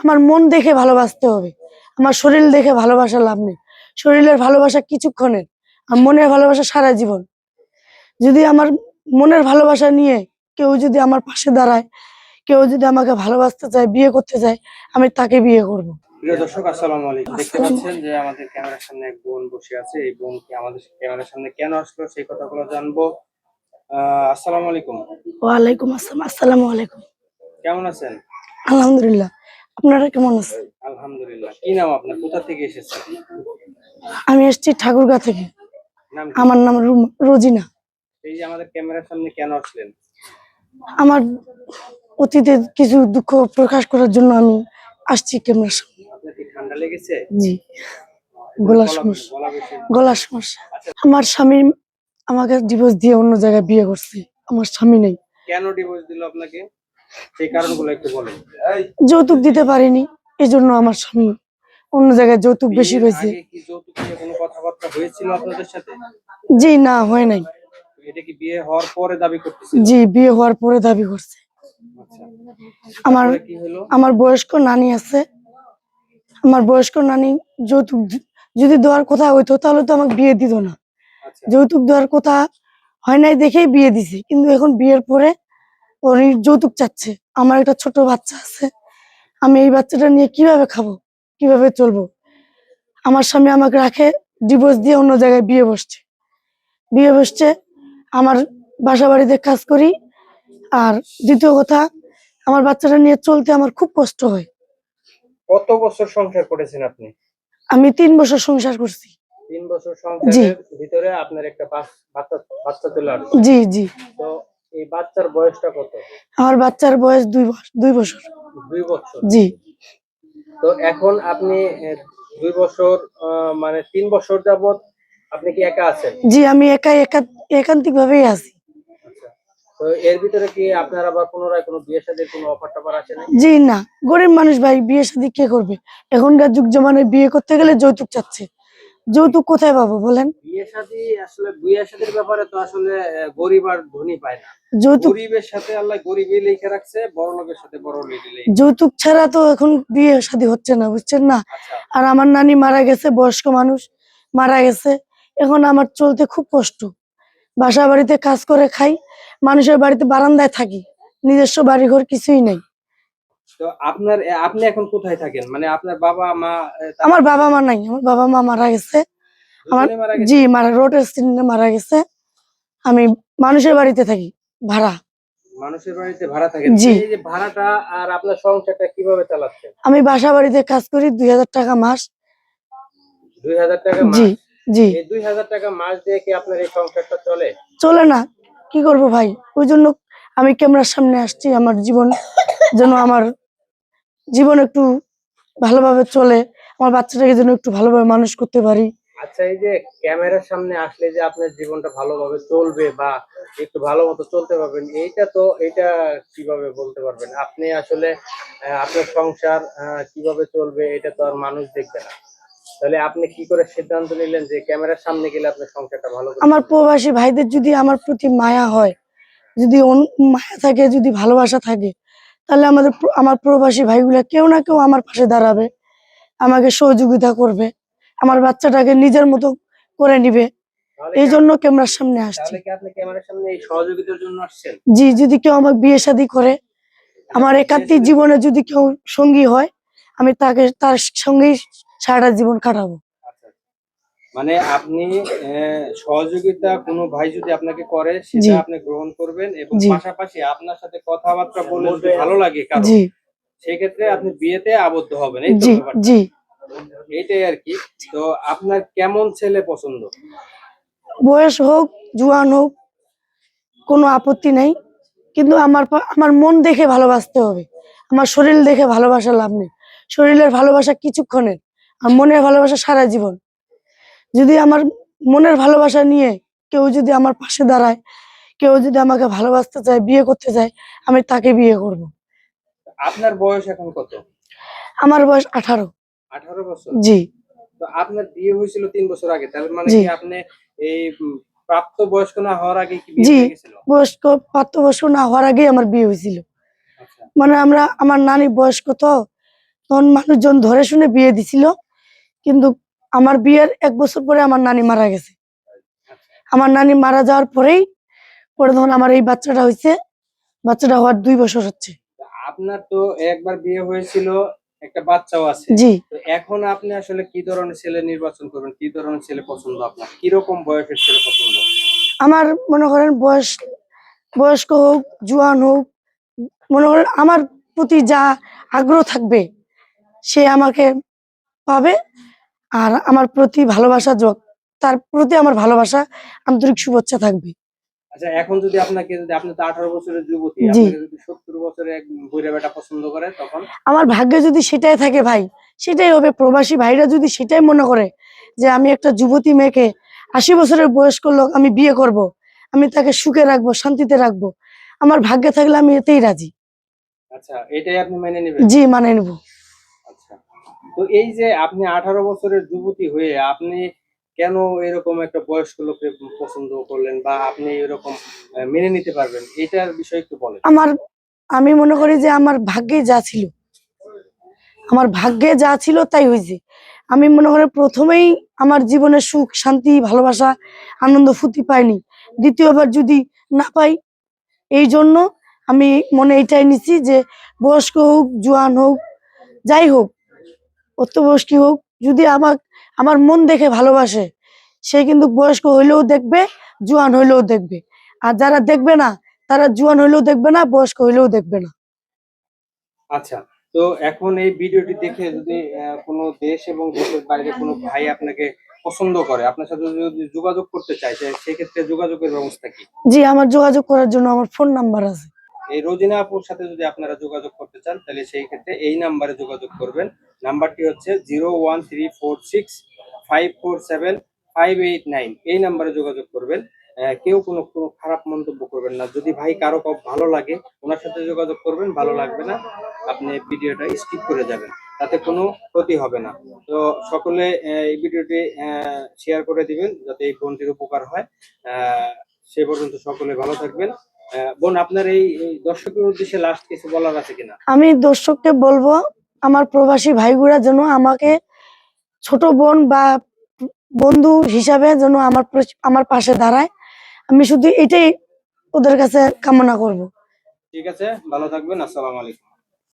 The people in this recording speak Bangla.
আমার মন দেখে ভালোবাসতে হবে। আমার শরীর দেখে ভালোবাসা লাভ নেই। শরীরের ভালোবাসা কিছুক্ষণের আর মনের ভালোবাসা সারা জীবন। যদি আমার মনের ভালোবাসা নিয়ে কেউ যদি আমার পাশে দাঁড়ায় কেউ যদি আমাকে ভালোবাসতে চায় বিয়ে করতে চায় আমি তাকে বিয়ে করব। প্রিয় দর্শক আসসালামু আলাইকুম। দেখতে পাচ্ছেন যে আমাদের ক্যামেরার সামনে এক বোন বসে আছে। এই বোন কি আমাদের ক্যামেরার সামনে কেন আসলো সেই কথাগুলো জানব। আলাইকুম। আসসালাম। আসসালামু আলাইকুম। কেমন আছেন? আলহামদুলিল্লাহ। আপনারা কেমন আছেন? আলহামদুলিল্লাহ। কি নাম আপনার? কোথা থেকে এসেছেন? আমি এসেছি ঠাকুরগা থেকে। নাম কি? আমার নাম রুম- রোজিনা। এই যে আমাদের ক্যামেরার সামনে কেন আসলেন? আমার অতীতের কিছু দুঃখ প্রকাশ করার জন্য আমি আসছি ক্যামেরার সামনে। আপনার কি ঠান্ডা লেগেছে? জি। গলা- সমস্যা। গলা বেশি। সমস্যা। আমার স্বামী আমাকে ডিভোর্স দিয়ে অন্য জায়গায় বিয়ে করছে। আমার স্বামী নেই। কেন ডিভোর্স দিল আপনাকে? সেই কারণগুলো একটু বলেন। যৌতুক দিতে পারিনি এই জন্য আমার স্বামী অন্য জায়গায় যৌতুক বেশি রয়েছে। কি যৌতুক নিয়ে কোনো কথাবার্তা হয়েছিল আপনাদের সাথে? জি না হয় নাই। এটা কি বিয়ে হওয়ার পরে দাবি করতেছিল? জি বিয়ে হওয়ার পরে দাবি করছে। আচ্ছা। আমার আমার বয়স্ক নানি আছে। আমার বয়স্ক নানি যৌতুক যদি দেওয়ার কথা হইতো তাহলে তো আমাকে বিয়ে দিত না। আচ্ছা। যৌতুক দেওয়ার কথা হয় নাই দেখেই বিয়ে দিছে। কিন্তু এখন বিয়ের পরে উনি যৌতুক চাচ্ছে। আমার একটা ছোট বাচ্চা আছে। আমি এই বাচ্চাটা নিয়ে কীভাবে খাব? কীভাবে চলবো? আমার স্বামী আমাকে রাখে ডিভোর্স দিয়ে অন্য জায়গায় বিয়ে বসছে। বিয়ে বসছে আমার বাসা বাড়িতে কাজ করি। আর দ্বিতীয় কথা আমার বাচ্চাটা নিয়ে চলতে আমার খুব কষ্ট হয়। কত বছর সংসার করেছেন আপনি? আমি তিন বছর সংসার করছি। তিন বছর সংসারের ভিতরে আপনার একটা বাচ্চা বাচ্চা চলে আসছে জি জি। তো এই বাচ্চার বয়সটা কত? আমার বাচ্চার বয়স দুই বছর দুই বছর। দুই বছর। জি। তো এখন আপনি দুই বছর মানে তিন বছর যাবত আপনি কি একা আছেন? জি আমি একাই একা একান্তিক ভাবেই আছি। আচ্ছা। তো এর ভিতরে কি আপনার আবার পুনরায় কোনো বিয়ে শাদীর কোনো অফার টফার আছে না জি না। গরিব মানুষ ভাই বিয়ে শাদী কে করবে? এখনকার যুগ জমানায় বিয়ে করতে গেলে যৌতুক চাচ্ছে। যৌতুক কোথায় পাবো বলেন? বিয়ে শাদী আসলে বিয়ে শাদীর ব্যাপারে তো আসলে গরিব আর ধনী পায় না। গরিবের সাথে আল্লাহ গরিবই লিখে রাখছে বড় লোকের সাথে বড় যৌতুক ছাড়া তো এখন বিয়ে শাদী হচ্ছে না বুঝছেন না? আচ্ছা। আর আমার নানি মারা গেছে বয়স্ক মানুষ মারা গেছে। এখন আমার চলতে খুব কষ্ট। বাসা বাড়িতে কাজ করে খাই মানুষের বাড়িতে বারান্দায় থাকি নিজস্ব বাড়িঘর কিছুই নেই। তো আপনার আপনি এখন কোথায় থাকেন? মানে আপনার বাবা মা আমার বাবা মা নাই আমার বাবা মা মারা গেছে। আমার? জি মারা রোড অ্যাক্সিডেন্টে মারা গেছে। আমি মানুষের বাড়িতে থাকি ভাড়া। মানুষের বাড়িতে ভাড়া থাকেন জি। এই যে ভাড়াটা আর আপনার সংসারটা কীভাবে চালাচ্ছেন? আমি বাসা বাড়িতে কাজ করি দুই হাজার টাকা মাস। দুই হাজার টাকা মাস? জি জি। এই টাকা মাস দিয়ে কি আপনার এই সংসারটা চলে? চলে না। কি করব ভাই? ওই জন্য আমি ক্যামেরার সামনে আসছি আমার জীবন যেন আমার জীবন একটু ভালোভাবে চলে আমার বাচ্চাটাকে যেন একটু ভালোভাবে মানুষ করতে পারি। আচ্ছা এই যে ক্যামেরার সামনে আসলে যে আপনার জীবনটা ভালোভাবে চলবে বা একটু ভালো মতো চলতে পারবেন এইটা তো এটা কীভাবে বলতে পারবেন? আপনি আসলে আপনার সংসার কীভাবে চলবে এটা তো আর মানুষ দেখবে না। তাহলে আপনি কি করে সিদ্ধান্ত নিলেন যে ক্যামেরার সামনে গেলে আপনার সংসারটা ভালো আমার প্রবাসী ভাইদের যদি আমার প্রতি মায়া হয় যদি মায়া থাকে যদি ভালোবাসা থাকে তাহলে আমাদের আমার প্রবাসী ভাইগুলা কেউ না কেউ আমার পাশে দাঁড়াবে আমাকে সহযোগিতা করবে। আমার বাচ্চাটাকে নিজের মতো করে নিবে। এই জন্য ক্যামেরার সামনে আসছি। তাহলে কি আপনি ক্যামেরার সামনে এই সহযোগিতার জন্য আসছেন? জি যদি কেউ আমার বিয়ে শাদী করে আমার একাত্তিক জীবনে যদি কেউ সঙ্গী হয় আমি তাকে তার সঙ্গেই সারাটা জীবন কাটাবো। আচ্ছা মানে আপনি সহযোগিতা কোনো ভাই যদি আপনাকে করে। সেটা আপনি গ্রহণ করবেন এবং পাশাপাশি আপনার সাথে কথাবার্তা বলে ভালো লাগে কারও জি। সেই ক্ষেত্রে আপনি বিয়েতে আবদ্ধ হবেন এই জি জি। এইটাই আর কি। তো আপনার কেমন ছেলে পছন্দ? বয়স হোক জুয়ান হোক কোনো আপত্তি নাই। কিন্তু আমার আমার মন দেখে ভালোবাসতে হবে। আমার শরীর দেখে ভালোবাসা লাভ নেই। শরীরের ভালোবাসা কিছুক্ষণের আর মনের ভালোবাসা সারা জীবন। যদি আমার মনের ভালোবাসা নিয়ে কেউ যদি আমার পাশে দাঁড়ায় কেউ যদি আমাকে ভালোবাসতে চায় বিয়ে করতে চায় আমি তাকে বিয়ে করব। আপনার বয়স এখন কত? আমার বয়স আঠারো। আঠারো বছর? জি। তো আপনার বিয়ে হয়েছিল তিন বছর আগে মানে কি আপনি এই উম, প্রাপ্ত বয়স্ক না হওয়ার আগে কি বিয়ে জি। হয়ে গেছিল বয়স্ক প্রাপ্ত বয়স্ক না হওয়ার আগেই আমার বিয়ে হয়েছিল। আচ্ছা। মানে আমরা আমার নানি বয়স্ক তো তখন মানুষজন ধরে শুনে বিয়ে দিছিল কিন্তু আমার বিয়ের এক বছর পরে আমার নানি মারা গেছে। আমার নানি মারা যাওয়ার পরেই পরে তখন আমার এই বাচ্চাটা হয়েছে বাচ্চাটা হওয়ার দুই বছর হচ্ছে। আপনার তো একবার বিয়ে হয়েছিল একটা বাচ্চাও আছে। জি। এখন আপনি আসলে কি ধরনের ছেলে নির্বাচন করবেন? কি ধরনের ছেলে পছন্দ আপনার? কীরকম বয়সের ছেলে পছন্দ? আমার মনে করেন বয়স বয়স্ক হোক জোয়ান হোক মনে করেন আমার প্রতি যা আগ্রহ থাকবে সে আমাকে পাবে। আর আমার প্রতি ভালোবাসা যোগ তার প্রতি আমার ভালোবাসা আন্তরিক শুভেচ্ছা থাকবে। আচ্ছা এখন যদি আপনাকে যদি আপনি তো আঠারো বছরের যুবতী আপনাকে যদি সত্তর বছরের বইরা বেটা পছন্দ করে তখন? আমার ভাগ্যে যদি সেটাই থাকে ভাই সেটাই হবে। প্রবাসী ভাইরা যদি সেটাই মনে করে যে আমি একটা যুবতী মেয়েকে আশি বছরের বয়স্ক লোক আমি বিয়ে করব। আমি তাকে সুখে রাখব শান্তিতে রাখব আমার ভাগ্যে থাকলে আমি এতেই রাজি। আচ্ছা এটাই আপনি মেনে নেবেন? জি মানে নেব। আচ্ছা। তো এই যে আপনি আঠারো বছরের যুবতী হয়ে আপনি কেন এরকম একটা বয়স্ক লোককে পছন্দ করলেন বা আপনি এরকম মেনে নিতে পারবেন? এটার বিষয়ে একটু বলেন। আমার, আমি মনে করি যে আমার ভাগ্যে যা ছিল, আমার ভাগ্যে যা ছিল তাই হয়েছে। আমি মনে করি প্রথমেই আমার জীবনে সুখ, শান্তি, ভালোবাসা, আনন্দ, ফুর্তি পাইনি। দ্বিতীয়বার যদি না পাই, এই জন্য আমি মনে এটাই নিচ্ছি যে বয়স্ক হোক, জোয়ান হোক, যাই হোক অত্যবয়স্কী হোক, যদি আমার আমার মন দেখে ভালোবাসে। সে কিন্তু বয়স্ক হইলেও দেখবে জোয়ান হইলেও দেখবে। আর যারা দেখবে না তারা জোয়ান হইলেও দেখবে না বয়স্ক হইলেও দেখবে না। আচ্ছা তো এখন এই ভিডিওটি দেখে যদি কোনো দেশ এবং দেশের বাইরে কোনো ভাই আপনাকে পছন্দ করে আপনার সাথে যদি যোগাযোগ করতে চায় সেক্ষেত্রে যোগাযোগের ব্যবস্থা কি? জি আমার যোগাযোগ করার জন্য আমার ফোন নাম্বার আছে। এই রোজিনা আপুর সাথে যদি আপনারা যোগাযোগ করতে চান তাহলে সেই ক্ষেত্রে এই নাম্বারে যোগাযোগ করবেন। নাম্বারটি হচ্ছে zero one three four six five four seven five eight nine. এই নাম্বারে যোগাযোগ করবেন। কেউ কোনো কোনো খারাপ মন্তব্য করবেন না। যদি ভাই কারও ভালো লাগে, ওনার সাথে যোগাযোগ করবেন, ভালো লাগবে না, আপনি ভিডিওটা স্কিপ করে যাবেন। তাতে কোনো ক্ষতি হবে না। তো সকলে এই ভিডিওটি শেয়ার করে দিবেন, যাতে এই ফোনটির উপকার হয়। সে পর্যন্ত সকলে ভালো থাকবেন। বোন, আপনার এই দর্শকের উদ্দেশ্যে লাস্ট কিছু বলার আছে কিনা? আমি দর্শককে বলব আমার প্রবাসী ভাইগুলা যেন আমাকে ছোট বোন বা বন্ধু হিসাবে যেন আমার আমার পাশে দাঁড়ায়। আমি শুধু এটাই ওদের কাছে কামনা করব। ঠিক আছে, ভালো থাকবেন, আসসালামু আলাইকুম।